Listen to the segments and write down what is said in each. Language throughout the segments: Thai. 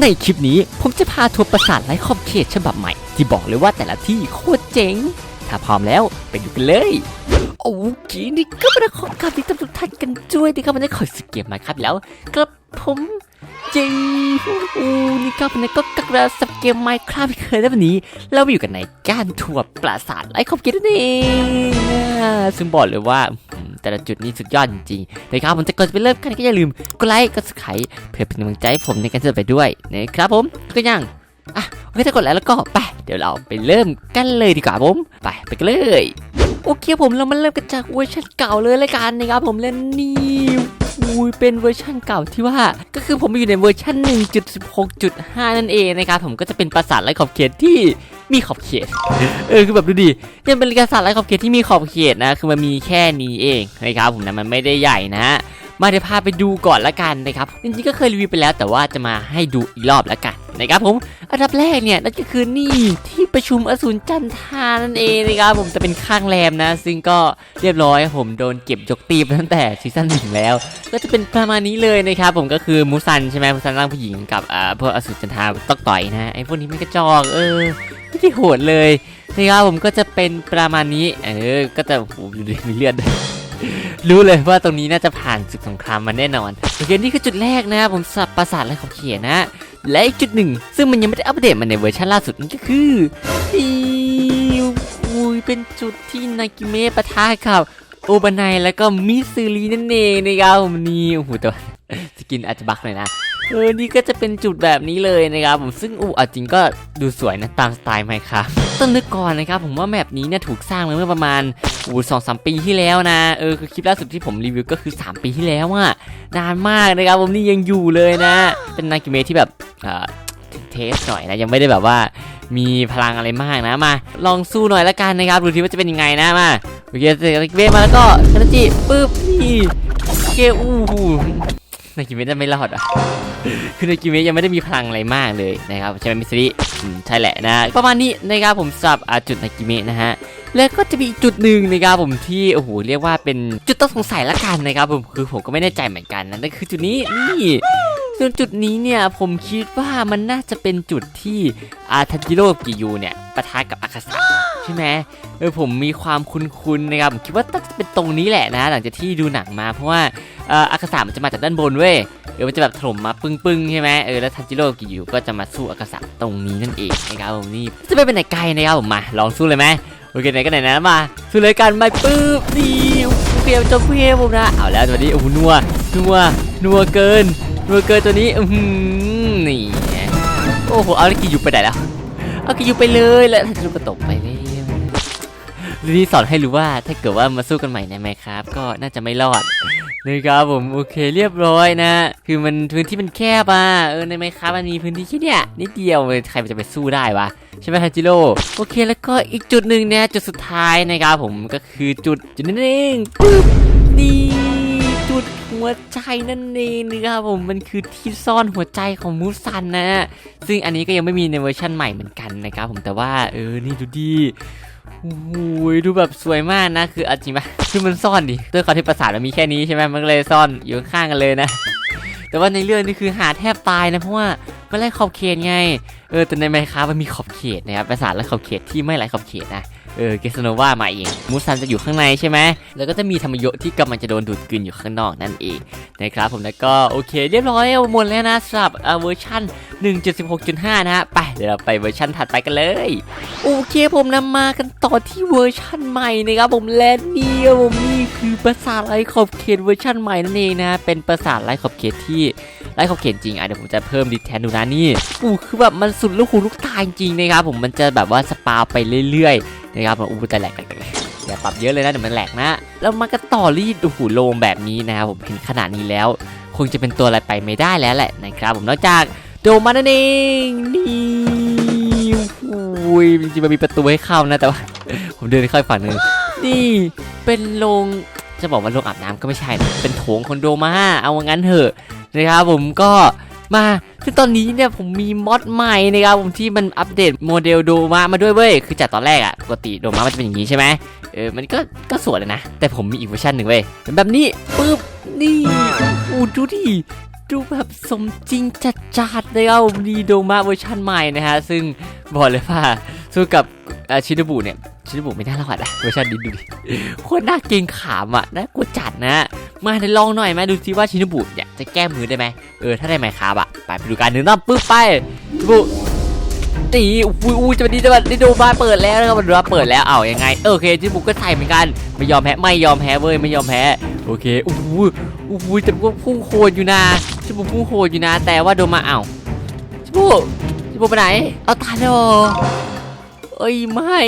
ในคลิปนี้ผมจะพาทัวร์ปราสาทไร้ขอบเขตฉบับใหม่ ที่บอกเลยว่าแต่ละที่โคตรเจ๋ง ถ้าพร้อมแล้วไปดูกันเลย โอ้กีนี่ก็มาขอกราบที่ทุกท่านกันด้วยนะครับวันนี้ขอสเกมมาครับแล้วกับผม เจอูนี่ครับวันนี้ก็กลับเกมไมค์ครับที่เคยได้วันนี้ เราอยู่กันในก้ารทัวปราสาทไร้ขอบเขตนั่นเองอ่ซึ่งบอกเลยว่าแต่ละจุดนี้สุดยอดจริงๆนะครับผมจะก่อนจะไปเริ่มกันก็อย่าลืมกดไลค์กดสไครต์เพื่อเป็นกำลังใจให้ผมในการเดินไปด้วยนะครับผมก็ยังอะโอเคถ้ากดแล้วแล้วก็ไปเดี๋ยวเราไปเริ่มกันเลยดีกว่าผมไปไปกันเลยโอเคผมเรามาเริ่มกันจากเวอร์ชันเก่าเลยละกันนะครับผมเล่นนี่ ยเป็นเวอร์ชันเก่าที่ว่า ก็คือผมอยู่ในเวอร์ชัน1.16.5 นั่นเองนะครับผมก็จะเป็นปราสาทไร้ขอบเขตที่มีขอบเขต เออคือแบบดูดิยังเป็นปราสาทไร้ขอบเขตที่มีขอบเขตนะ คือมันมีแค่นี้เองนะครับผมนะมันไม่ได้ใหญ่นะฮะ มาเดี๋ยวพาไปดูก่อนละกันนะครับจริงๆก็เคยรีวิวไปแล้ว แต่ว่าจะมาให้ดูอีกรอบละกันนะครับผมอันดับแรกเนี่ยนั่นก็คือนี่ที่ประชุมอสูรจันทรานั่นเองนะครับผมจะเป็นข้างแรมนะ ซึ่งก็เรียบร้อยผมโดนเก็บยกตีไปตั้งแต่ซีซั่นหนึ่งแล้ว ก็จะเป็นประมาณนี้เลยนะครับผมก็คือมูซันใช่ไหมมูซันร่างผู้หญิงกับอ่าพวกอสูรจันทราต้องต่อยนะไอ้พวกนี้ไม่กระจอกเออไม่ได้โหดเลยนะครับผมก็จะเป็นประมาณนี้ เออ ก็จะโอ้โหดูดิมีเลือด รู้เลยว่าตรงนี้น่าจะผ่านศึกสงครามมาแน่นอนโอเคนี่คือจุดแรกนะครับผมสับปราสาทและขอบเขียนนะและอีกจุดหนึ่ง ซึ่งมันยังไม่ได้อัปเดตมาในเวอร์ชันล่าสุดนั่นก็คืออีอุ้ยเป็นจุดที่นากิเมะปะทะกับโอบานายแล้วก็มิซูรีนั่นเองนะครับผมนี่โอ้โหแต่ว่าสกินอาจจะบักหน่อยนะเออนี่ก็จะเป็นจุดแบบนี้เลยนะครับผมซึ่งอู้อาจริงก็ดูสวยนะตามสไตล์ไหมครับ ต้องนึกก่อนนะครับผมว่าแมปนี้เนี่ยถูกสร้างมาเมื่อประมาณอูสองสามปีที่แล้วนะเออคือคลิปล่าสุดที่ผมรีวิวก็คือ 3 ปีที่แล้วอะนานมากนะครับผมนี่ยังอยู่เลยนะ เป็นนากิเมที่แบบอ่าเทสหน่อยนะยังไม่ได้แบบว่ามีพลังอะไรมากนะมา ลองสู้หน่อยละกันนะครับดูทีว่าจะเป็นยังไงนะมาโอเคเสร็จเวมาแล้วก็คานาจิปึ๊บนี่เคอู้หู นากิเมะจะไม่รอดอะ คือนากิเมะยังไม่ได้มีพลังอะไรมากเลยนะครับใช่ไหมมิสซิริใช่แหละนะประมาณนี้นะครับผมสำหรับจุดนากิเมะนะฮะแล้วก็จะมีจุดหนึ่งนะครับผมที่โอ้โหเรียกว่าเป็นจุดต้องสงสัยละกันนะครับผมคือผมก็ไม่แน่ใจเหมือนกันนะนั่นคือจุดนี้นี่ส่วนจุดนี้เนี่ยผมคิดว่ามันน่าจะเป็นจุดที่อาทันจิโร่กิยูเนี่ยปะทะกับอาคาสะ ใช่ไหมเออผมมีความคุ้นๆนะครับผมคิดว่าน่าจะเป็นตรงนี้แหละนะ หลังจากที่ดูหนังมาเพราะว่าเอออาคาสะมันจะมาจากด้านบนเว้ยเออมันจะแบบถล่มมาปึ้งๆใช่ไหมเออแล้วทันจิโร่กิยูก็จะมาสู้อาคาสะตรงนี้นั่นเองนะครับผมนี่จะไม่เป็นไหนไกลนะครับผมมาลองสู้เลยไหมโอเคไหนก็ไหนนะมาสู้เลยกันมาปึ๊บนี่เพียวจมเพียวผมนะเอาแล้วตัวนี้โอ้โหนัวนัวนัวเกินเมื่อเกินตัวนี้อือหือนี่โอ้โหเอาลิกิยูไปไหนแล้วเอากิยูไปเลยแล้วถ้าจะก็ตกไป นี้สอนให้รู้ว่าถ้าเกิดว่ามาสู้กันใหม่ในไหมครับ ก็น่าจะไม่รอดนะครับผมโอเคเรียบร้อยนะ คือมันพื้นที่มันแคบอะเออในไหมครับมันมีพื้นที่แค่เนี้ยนิดเดียวเลยใครจะไปสู้ได้วะใช่ไหมฮันจิโร่โอเคแล้วก็อีกจุดหนึ่งเนี่ยจุดสุดท้ายนะครับผมก็คือจุดจุดนั้นเองปึ๊บนี่จุดหัวใจนั่นเองนะครับผมมันคือที่ซ่อนหัวใจของมูซันนะซึ่งอันนี้ก็ยังไม่มีในเวอร์ชั่นใหม่เหมือนกันนะครับผมแต่ว่าเออนี่ดูดี หูยดูแบบสวยมากนะ คืออาจริงปะคือมันซ่อนดิด้วยความที่ประสาทมันมีแค่นี้ใช่ไหมมันก็เลยซ่อนอยู่ข้างกันเลยนะ แต่ว่าในเรื่องนี่คือหาแทบตายนะเพราะว่าไม่ไล่ขอบเขตไง เออแต่ในไมค้ามันมีขอบเขตนะครับประสาทและขอบเขตที่ไม่ไล่ขอบเขตนะ เออเกสโนวามาเองมูซันจะอยู่ข้างในใช่ไหมแล้วก็จะมีธรรมโยที่กำลังจะโดนดูดกลืนอยู่ข้างนอกนั่นเองนะครับผมแล้วก็โอเคเรียบร้อยหมดแล้วนะสำหรับเอ่อเวอร์ชัน1.16.5 นะฮะไปเดี๋ยวเราไปเวอร์ชันถัดไปกันเลย โอเคผมนำมากันต่อที่เวอร์ชันใหม่นะครับผมและนี่ผมนี่คือภาษาทไร้ขอบเขตเวอร์ชันใหม่นั่นเองนะเป็นภาษาทไร้ขอบเขตที่ไร้ขอบเขตจริงอะเดี๋ยวผมจะเพิ่มดิแทนดูนะนี่อู้คือแบบมันสุดลูกหูลูกตาจริงๆนะครับผมมันจะแบบว่าสปาไปเรื่อยๆ นะครับผมอู้แต่แหลกแหลกแหลกอย่าปรับเยอะเลยนะเดี๋ยวมันแหลกนะแล้วมันก็ต่อรีดโอ้โหโลมแบบนี้นะครับผมเห็นขนาดนี้แล้ว คงจะเป็นตัวอะไรไปไม่ได้แล้วแหละนะครับผมนอกจากโดมานั่นเองนี่โอ้ยจริงๆมันมีประตูให้เข้านะแต่ว่า ผมเดินเข้าอีกฝั่งนึงนี่เป็นโรงจะบอกว่าโรงอาบน้ำก็ไม่ใช่นะเป็นโถงคอนโดมาเอางั้นเถอะนะครับผมก็ มาซึ่งตอนนี้เนี่ยผมมีมอดใหม่นะครับผมที่มันอัปเดตโมเดลโดมามาด้วยเว้ยคือจากตอนแรกอะปกติโดมามันจะเป็นอย่างนี้ใช่ไหมเออมันก็ก็สวยเลยนะ แต่ผมมีอีกเวอร์ชันหนึ่งเว้ยเป็นแบบนี้ปึ๊บนี่โอ้ดูดิดูแบบสมจริงจัดจัดๆเลยเอาดีโดมาเวอร์ชันใหม่นะฮะซึ่งบอกเลยว่าสู้กับเอ่อชินบุเนี่ยชินบุไม่น่ารอดอะเวอร์ชันนี้ดูดิโคตรน่าเกรงขามอะน่ากลัวจัดนะ มาเดี๋ยวลองหน่อยไหมดูซิว่าชินบุเนี่ยจะแก้มือได้ไหมเออถ้าได้ไหมครับอะไปไปดูกันหนึ่งน้ำปึ๊บไปชินบุตีอุ้ยอุ้ยจะมาดีจะมาดีโดมาเปิดแล้วนะครับมันว่าเปิดแล้วเอายังไงเออโอเคชินบุก็ใส่เหมือนกันไม่ยอมแพ้ไม่ยอมแพ้เว้ยไม่ยอมแพ้โอเคอู้หูอู้หูแต่ก็พุ่งโคตรอยู่นะชิบุพุ่งโคตรอยู่นะ แต่ว่าโดนมาเอ้าชิบุชิบุไปไหนเอาตายแล้วเอ้ยไม่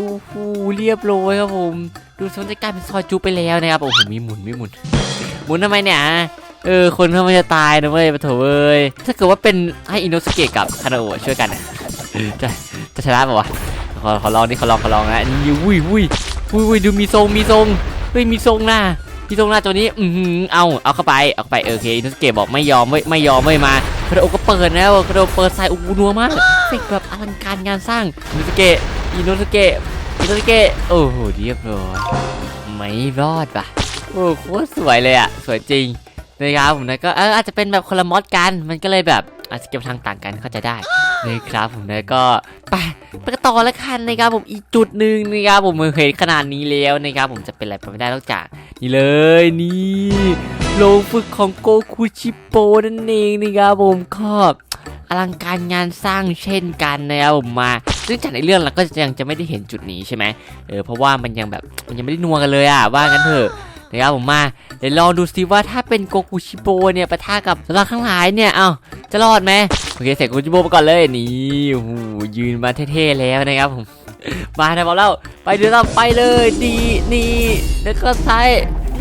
อู้หูเรียบร้อยครับผม ดูสนจะกลายเป็นซอยจูไปแล้วนะครับโอ้โหมีหมุนมีหมุน หมุนทำไมเนี่ยเออคนเขาไม่จะตายนะเว้ยปะโถเว้ยถ้าเกิดว่าเป็นให้อินโนสเกะกับคานาโอช่วยกันจะจะชนะป่าวะขอขอลองนี่ขอลองขอลองนะนี่วุ้ยวุ้ยอุ้ยอุ้ยดูมีทรงมีทรงเฮ้ยมีทรงหน้ามีทรงหน้าตัวนี้อือหือเอาเอาเข้าไปเอาไปเออโอเคอินุสเกะบอกไม่ยอมไม่ไม่ยอมไม่มาคาราโอก็เปิดแล้วคาราโอเปิดใส่อู้นัวมากเฟกแบบอลังการงานสร้างอินุสเกะอินุสเกะอินุสเกะโอ้โหเรียบร้อยไม่รอดป่ะ โอ้โคตรสวยเลยอะสวยจริงนะครับผมนะก็อาจจะเป็นแบบคนละมอดกันมันก็เลยแบบอาจจะเก็บทางต่างกันเข้าใจได้นะครับผมนะก็ไปไปกันต่อแล้วกันนะครับผมอีกจุดหนึ่งนะครับผมเห็นขนาดนี้แล้วนะครับผมจะเป็นอะไรไปไม่ได้นอกจากนี่เลยนี่โรงฝึกของโกคุชิโปนั่นเองนะครับผมก็อลังการงานสร้างเช่นกันนะครับผมมาซึ่งจากในเรื่องเราก็ยังจะไม่ได้เห็นจุดนี้ใช่ไหมเออเพราะว่ามันยังแบบมันยังไม่ได้นัวกันเลยอะว่ากันเถอะ นะครับผมมาเดี๋ยวลองดูซิว่าถ้าเป็นโกคุชิโปเนี่ยปะทะกับสลักข้างหลายเนี่ยเอ้าจะรอดไหมโอเคเสร็จกูจิโบไปก่อนเลยนี่โอ้โหยืนมาเท่ๆแล้วนะครับผมมาได้บอกแล้วไปเดี๋ยวเราไปเลยดีนี่แล้วก็ซ้าย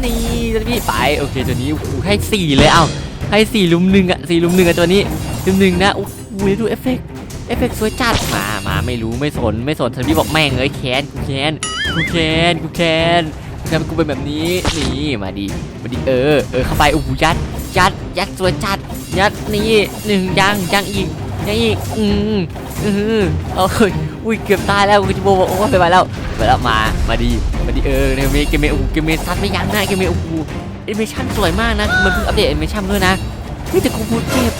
นี่ตัวนี้ไปโอเคตัวนี้โอ้โหให้สี่เลยเอ้าให้สี่ลุมหนึ่งอะสี่ลุมหนึ่งอะตัวนี้ลุมหนึ่งนะโอ้โหดูเอฟเฟกต์เอฟเฟกต์สวยจัดมามาไม่รู้ไม่สนไม่สนทันทีบอกแม่งเอ้ยแค้นกูแค้นกูแค้นกูแค้น กูแค้นกูเป็นแบบนี้นี่มาดีมาดีเออเออเข้าไปโอ้โหยัดยัดยัดสวยจัดยัดนี่หนึ่งยังยังอีกยังอีกอืมอือโอ้ยอุ้ยเกือบตายแล้วกูจะบอกว่าโอ้ไปมาแล้วไปแล้วมามาดีมาดีเออเกมเมเกมเมโอ้โหเกมเมซัดไม่ยั้งนะเกมเมโอ้โหแอนิเมชั่นสวยมากนะมันเพิ่งอัปเดตแอนิเมชั่นด้วยนะเฮ้ยแต่กูพูดเจ็บ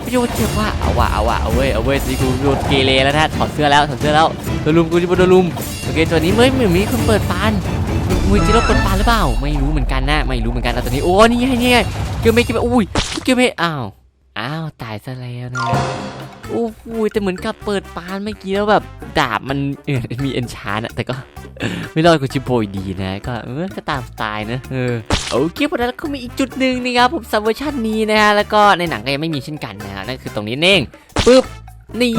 ไม่ใช่ว่าเจ็บว่าเอาว่ะเอาว่ะเอาเว้ยเอาเว้ยนี่กูโดนเกเรแล้วนะถอดเสื้อแล้วถอดเสื้อแล้วโดนลุมกูจะโดนลุมโอเคตัวนี้เมื่อเหมือนมีคนเปิดปาน มือจิโร่เปิดปานหรือเปล่า ไม่รู้เหมือนกันนะไม่รู้เหมือนกันนะตัวนี้โอ้นี่ไงนี่ไงเกมเมเกมเมอุ้ยเกมเมอ้าวอ้าวตายซะแล้วนะโอ้โหแต่เหมือนกับเปิดปานเมื่อกี้แล้วแบบดาบมันเออมีเอนชานอะแต่ก็ไม่รอดกูชิโบยดีนะก็เออก็ตามสไตล์นะเออโอเคพอแล้วก็มีอีกจุดหนึ่งนะครับผมซับเวอร์ชันนี้นะฮะแล้วก็ในหนังก็ยังไม่มีเช่นกันนะฮะนั่นคือตรงนี้เองปึ๊บ นี่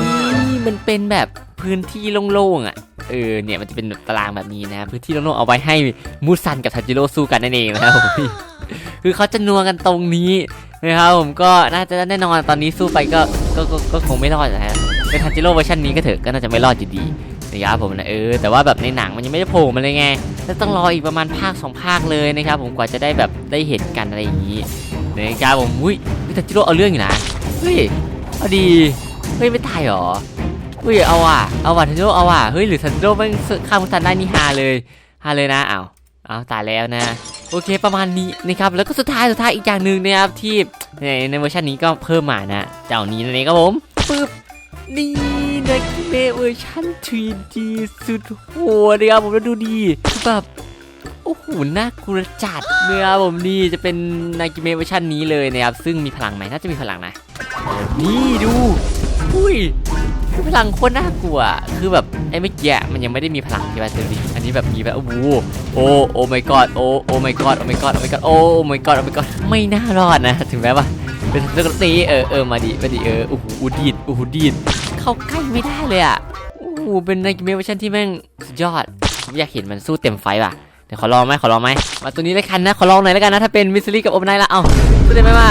มันเป็นแบบพื้นที่โล่งๆอะ เออเนี่ยมันจะเป็นแบบตารางแบบนี้นะ พื้นที่โล่งๆเอาไว้ให้มูซันกับทันจิโร่สู้กันนั่นเองนะครับผมคือเขาจะนัวกันตรงนี้นะครับผมก็น่าจะแน่นอนตอนนี้สู้ไปก็ก็ก็ก็คงไม่รอดนะฮะเป็นทันจิโร่เวอร์ชันนี้ก็เถอะก็น่าจะไม่รอดอยู่ดีนะครับผมนะเออแต่ว่าแบบในหนังมันยังไม่ได้โผล่มาเลยไงแล้วต้องรออีกประมาณภาคสองภาคเลยนะครับผมกว่าจะได้แบบได้เห็นกันอะไรอย่างนี้นะครับผมอุ้ยทันจิโร่เอาเรื่องอยู่นะเฮ้ยเอดี เฮ้ยไม่ตายหรอเฮ้ยเอาว่ะเอาว่ะทันโร่เอาว่ะเฮ้ยหรือทันโร่แม่งฆ่ามุสันได้นี่ฮาเลยฮาเลยนะอ้าวอ้าวตายแล้วนะโอเคประมาณนี้นะครับแล้วก็สุดท้ายสุดท้ายอีกอย่างหนึ่งนะครับที่ในในเวอร์ชันนี้ก็เพิ่มมานะเจ้านี้นั่นเองครับผมปึ๊บนี่นะคิเมเวอร์ชัน 3D สุดโหดนะครับผมแล้วดูดีแบบโอ้โหน่ากลัวจัดนะครับผมนี่จะเป็นนากิเมเวอร์ชันนี้เลยนะครับซึ่งมีพลังไหมน่าจะมีพลังนะนี่ดู อุ้ยคือพลังโคตรน่ากลัว คือแบบไอ้เมื่อกี้อะมันยังไม่ได้มีพลังใช่ไหมเธอดิอันนี้แบบมีแบบโอ้โหโอ้โอ้ my god โอ้โอ้ my god โอ้ my god โอ้ my god โอ้ my god โอ้ my god ไม่น่ารอดนะ ถึงแม้ว่าเป็นเรื่องนี้เออเออมาดิมาดิเออโอ้โหอูดีดโอ้โหดีดเข้าใกล้ไม่ได้เลยอะโอ้โหเป็นในเกมเวอร์ชันที่แม่งสุดยอดผมอยากเห็นมันสู้เต็มไฟป่ะเดี๋ยวขอลองไหมขอลองไหมมาตัวนี้เลยกันนะขอลองหน่อยแล้วกันนะถ้าเป็นมิสซิลี่กับโอมไนละเอ้าสู้ได้ไหมมา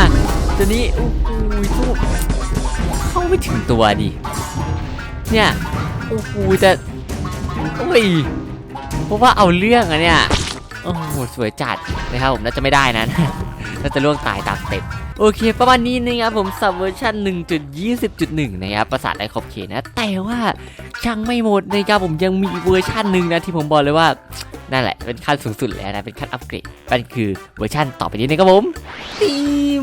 ตัวนี้โอ้โหสู้ เข้าไม่ถึงตัวดิเนี่ยโอ้โหแต่โอ้ยเพราะว่าเอาเรื่องอะเนี่ยโอ้โหสวยจัดนะครับผมน่าจะไม่ได้นะน่าจะล่วงตายตามสเต็ปโอเค ประมาณนี้นะครับผมสับเวอร์ชัน1.20.1 นะครับประสาทไอขอบเขตนะ แต่ว่าช่างไม่หมดนะครับผมยังมีเวอร์ชันหนึ่งนะที่ผมบอกเลยว่านั่นแหละเป็นขั้นสูงสุดแล้วนะเป็นขั้นอัปเกรดมันคือเวอร์ชันต่อไปนี้นะครับผมนี่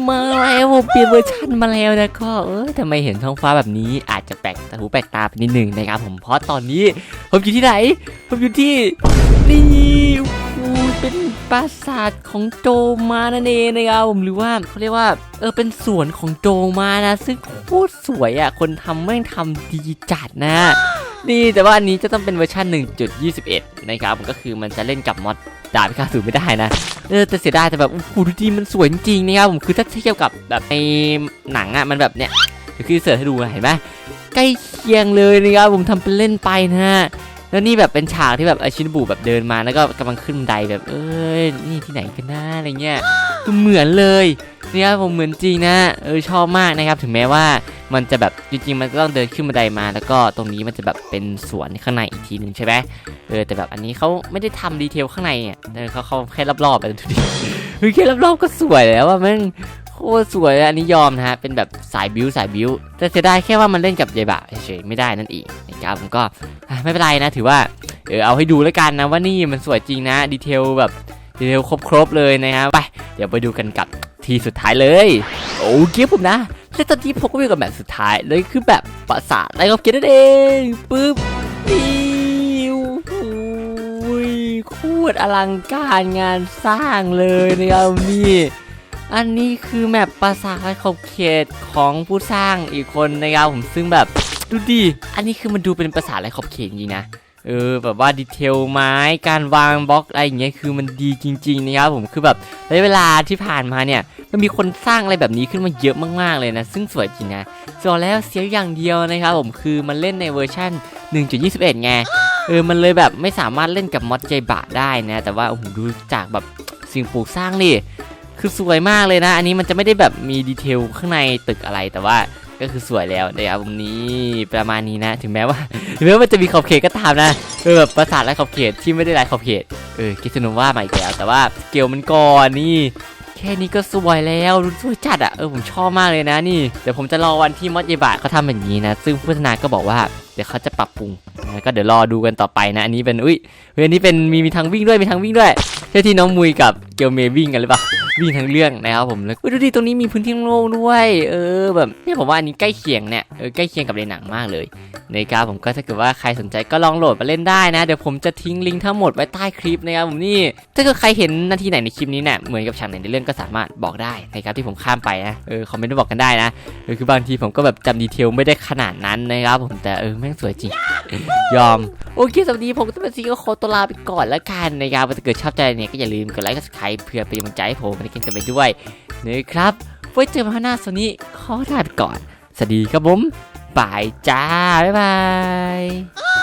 มาแล้วผมเปลี่ยนเวอร์ชันมาแล้วนะก็เออทำไมเห็นท้องฟ้าแบบนี้อาจจะแปลกตาหูแปลกตาไปนิดนึงนะครับผมเพราะตอนนี้ผมอยู่ที่ไหน ผมอยู่ที่นี่เป็นปราสาทของโจมานั่นเองนะครับผมหรือว่าเขาเรียกว่าเออเป็นสวนของโจมานะ ซึ่งโคตรสวยอะคนทำแม่งทำดีจัดนะนี่แต่ว่าอันนี้จะต้องเป็นเวอร์ชัน1.21 นะครับก็คือมันจะเล่นกับมอด ดาบพิฆาตศูนย์ไม่ได้นะเออแต่เสียดายแต่แบบโอ้โหดูดีมันสวยจริงๆนะครับผมคือถ้าเทียบกับแบบในหนังอะมันแบบเนี้ยคือเสิร์ชให้ดูอะเห็นไหมใกล้เคียงเลยนะครับผมทำเป็นเล่นไปนะฮะแล้วนี่แบบเป็นฉากที่แบบอาชินบุแบบเดินมาแล้วก็กำลังขึ้นบันไดแบบเอ้ยนี่ที่ไหนกันนะอะไรเงี้ย คือเหมือนเลยเนี่ยผมเหมือนจริงนะเออชอบมากนะครับ ถึงแม้ว่ามันจะแบบจริงๆ มันจะต้องเดินขึ้นบันไดมา แล้วก็ตรงนี้มันจะแบบเป็นสวนข้างในอีกทีหนึ่งใช่ไหมเออแต่แบบอันนี้เขาไม่ได้ทำดีเทลข้างในอะเออเขาเขาแค่รอบๆไปดูดิคือแค่รอบๆก็สวยแล้วว่ามันโคตรสวยอันนี้ยอมนะฮะเป็นแบบสายบิวสายบิวแต่เสียดายแค่ว่ามันเล่นกับยายบะเฉยๆไม่ได้นั่นเองนะครับผมก็ไม่เป็นไรนะถือว่าเออเอาให้ดูแล้วกันนะว่านี่มันสวยจริงนะดีเทลแบบดีเทลครบๆเลยนะครับไป เดี๋ยวไปดูกันกับทีสุดท้ายเลย โอเคผมนะและตอนนี้ผมก็อยู่กับแบบสุดท้ายเลยคือแบบปราสาทไรก็เกตนั่นเองปึ๊บนี่โอ้โหโคตรอลังการงานสร้างเลยนะครับนี่อันนี้คือแมปปราสาทขอบเขตของผู้สร้างอีกคนนะครับผมซึ่งแบบดูดิอันนี้คือมันดูเป็นปราสาทไรขอบเขตจริงนะ เออแบบว่าดีเทลไม้การวางบล็อกอะไรอย่างเงี้ยคือมันดีจริงๆนะครับผมคือแบบในเวลาที่ผ่านมาเนี่ยมันมีคนสร้างอะไรแบบนี้ขึ้นมาเยอะมากๆเลยนะ ซึ่งสวยจริงนะส่วนแล้วเสียอย่างเดียวนะครับผมคือมันเล่นในเวอร์ชัน1.21 ไงเออมันเลยแบบไม่สามารถเล่นกับมอดใจบะได้นะ แต่ว่าโอ้โหดูจากแบบสิ่งปลูกสร้างนี่คือสวยมากเลยนะ อันนี้มันจะไม่ได้แบบมีดีเทลข้างในตึกอะไรแต่ว่า ก็คือสวยแล้วนะครับผมนี้ประมาณนี้นะ ถึงแม้ว่าถึงแม้ว่ามันจะมีขอบเขตก็ตามนะเออแบบปราสาทไร้ขอบเขตที่ไม่ได้ไร้ขอบเขตเออคิดสนุว่ามาอีกแล้วแต่ว่าสเกลมันก่อนนี่แค่นี้ก็สวยแล้วดูสวยจัดอะเออผมชอบมากเลยนะนี่เดี๋ยวผมจะรอวันที่มอดเยบะเขาทำแบบนี้นะ ซึ่งพัฒนาก็บอกว่าเดี๋ยวเขาจะปรับปรุงนะก็เดี๋ยวรอดูกันต่อไปนะ อันนี้เป็นอุ้ยเฮ้ยอันนี้เป็นมีมีทางวิ่งด้วยมีทางวิ่งด้วยใช่ที่น้องมุยกับเกลเมย์วิ่งกันหรือเปล่าวิ่งทั้งเรื่องนะครับผมแล้วดูดิตรงนี้มีพื้นที่โล่งด้วย เออแบบนี่ผมว่าอันนี้ใกล้เคียงเนี่ยเออใกล้เคียงกับในหนังมากเลยนะครับผมก็ถ้าเกิดว่าใครสนใจก็ลองโหลดมาเล่นได้นะ เดี๋ยวผมจะทิ้งลิงก์ทั้งหมดไว้ใต้คลิปนะครับผมนี่ถ้าเกิดใครเห็นนาทีไหนในคลิปนี้เนี่ยเหมือนกับฉากไหนในเรื่องก็สามารถบอกได้นะครับที่ผมข้ามไปนะเออคอมเมนต์มาบอกกันได้นะเออคือบางทีผมก็แบบจำดีเทลไม่ได้ขนาดนั้นนะครับผมแต่เออแม่งสวยจริง ยอม โอเคสวับนี้ผมต้องเป็นซีก็ขอตัวลาไปก่อนแล้วกันนะครับถ้าเกิดชอบใจเนี่ยก็อย่าลืมกดไลค์กดซับค่ายเพื่อเป็นกำลังใจให้ผมในการต่อไปด้วยนะครับไว้เจอกันครั้งหน้าสันนี้ขอลาไปก่อน สวัสดีครับผมบายจ้า บ๊ายบาย